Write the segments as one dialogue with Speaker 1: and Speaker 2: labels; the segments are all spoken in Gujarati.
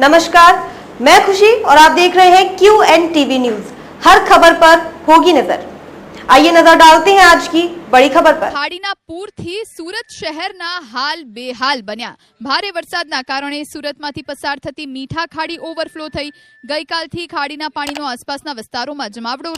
Speaker 1: नमस्कार मैं खुशी और आप देख रहे हैं क्यू एन टीवी न्यूज हर खबर पर होगी नजर आइए नजर डालते हैं आज की बड़ी खबर पर
Speaker 2: खाड़ी ना पूर थी सूरत शहर ना हाल बेहाल बनिया भारे वरसाद ना कारण सूरत माथी पसार थती मीठा खाड़ी ओवरफ्लो थी गई काल थी खाड़ी ना पानी नो आसपास ना विस्तारों में जमावड़ो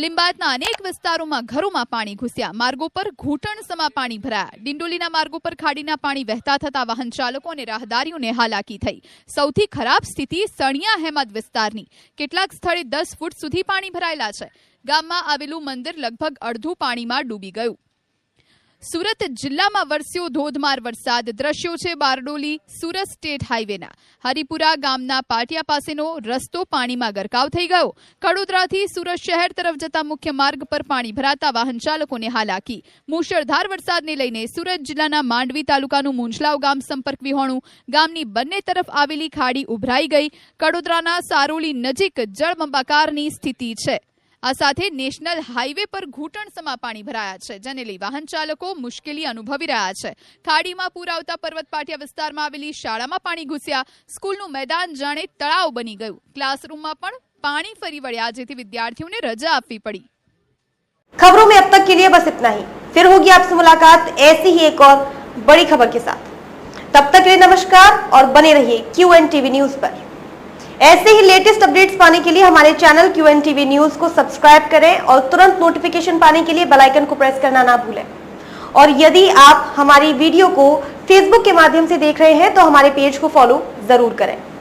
Speaker 2: લિંબાયતના અનેક વિસ્તારોમાં ઘરોમાં પાણી ઘૂસ્યા માર્ગો પર ઘૂંટણ સમા પાણી ભરાયા ડિંડોલીના માર્ગો પર ખાડીના પાણી વહેતા થતા વાહન ચાલકો અને રાહદારીઓને હાલાકી થઈ સૌથી ખરાબ સ્થિતિ સણિયા હેમદ વિસ્તારની કેટલાક સ્થળે દસ ફૂટ સુધી પાણી ભરાયેલા છે ગામમાં આવેલું મંદિર લગભગ અડધું પાણીમાં ડૂબી ગયું સુરત જિલ્લામાં વરસ્યો ધોધમાર વરસાદ દ્રશ્યો છે બારડોલી સુરત સ્ટેટ હાઈવેના હરિપુરા ગામના પાટિયા પાસેનો રસ્તો પાણીમાં ગરકાવ થઈ ગયો કડોદરાથી સુરત શહેર તરફ જતા મુખ્ય માર્ગ પર પાણી ભરાતા વાહન ચાલકોને હાલાકી મુશળધાર વરસાદને લઈને સુરત જિલ્લાના માંડવી તાલુકાનું મુંજલાવ ગામ સંપર્ક વિહોણું ગામની બંને તરફ આવેલી ખાડી ઉભરાઈ ગઈ કડોદરાના સારોલી નજીક જળમંબાકારની સ્થિતિ છે આ સાથે નેશનલ હાઈવે પર ઘૂટણ સમા પાણી ભરાયા છે જનરેલી વાહન ચાલકો મુશ્કેલી અનુભવી રહ્યા છે થાડીમાં પુરાવતા પર્વત પાટિયા વિસ્તારમાં આવેલી શાળામાં પાણી ઘસિયા સ્કૂલનું મેદાન જાણે તળાવ બની ગયું ક્લાસરૂમમાં પણ પાણી ફરીવળ્યા જેથી વિદ્યાર્થીઓને રજા આપવી પડી
Speaker 1: ખબરો મે અબ તક કે લિયે બસ ઇતના હી ફિર હોગી આપસે મુલાકાત એસી હી એક ઓર બડી ખબર કે સાથ તબ તક લિયે નમસ્કાર ઓર બને રહીએ ક્યુએન ટીવી ન્યૂઝ પર ऐसे ही लेटेस्ट अपडेट्स पाने के लिए हमारे channel Q N TV news को सब्सक्राइब करें और तुरंत नोटिफिकेशन पाने के लिए बेलाइकन को प्रेस करना ना भूलें और यदि आप हमारी वीडियो को फेसबुक के माध्यम से देख रहे हैं तो हमारे पेज को फॉलो जरूर करें